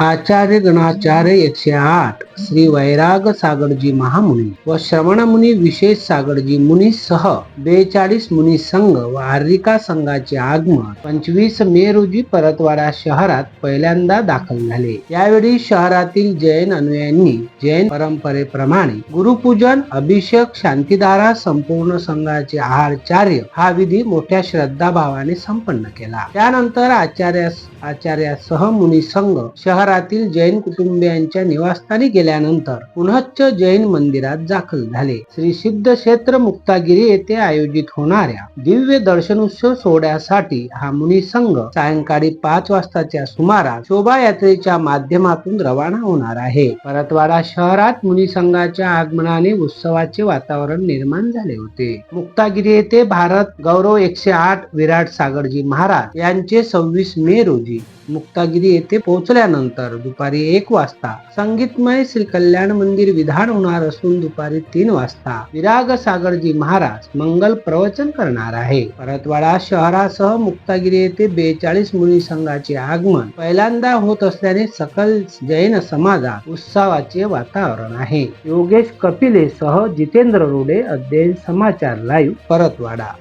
आचार्य गणाचार्य एकशे आठ श्री वैराग सागरजी महामुनी व श्रवण मुनी विशेष सागरजी मुनी सह बेचाळीस मुनी संघ व आर्रिका संघाचे आगमन पंचवीस मे रोजी परतवाडा शहरात पहिल्यांदा दाखल झाले. यावेळी शहरातील जैन अनुयायांनी जैन परंपरेप्रमाणे गुरुपूजन अभिषेक शांतीधारा संपूर्ण संघाचे आहारचार्य हा विधी मोठ्या श्रद्धाभावाने संपन्न केला. त्यानंतर आचार्य आचार्यासह मुनी संघ शहरातील जैन कुटुंबियांच्या निवासस्थानी केल्यानंतर पुनश्च जैन मंदिरात दाखल झाले. श्री सिद्ध क्षेत्र मुक्तागिरी येथे आयोजित होणाऱ्या दिव्य दर्शनोत्सव सोहळ्यासाठी हा मुनी संघ सायंकाळी पाच वाजताच्या सुमारास शोभायात्रेच्या माध्यमातून रवाना होणार आहे. परतवाडा शहरात मुनी संघाच्या आगमनाने उत्सवाचे वातावरण निर्माण झाले होते. मुक्तागिरी येथे भारत गौरव एकशे आठ विराट सागरजी महाराज यांचे सव्वीस मे रोजी मुक्तागिरी येथे पोहोचल्यानंतर दुपारी एक वाजता संगीतमय श्री कल्याण मंदिर विधान होणार असून दुपारी तीन वाजता विराग सागरजी महाराज मंगल प्रवचन करणार आहे. परतवाडा शहरासह मुक्तागिरी येथे बेचाळीस मुली संघाचे आगमन पहिल्यांदा होत असल्याने सकल जैन समाजात उत्सवाचे वातावरण आहे. योगेश कपिले सह जितेंद्र रोडे अध्ययन समाचार लाईव्ह परतवाडा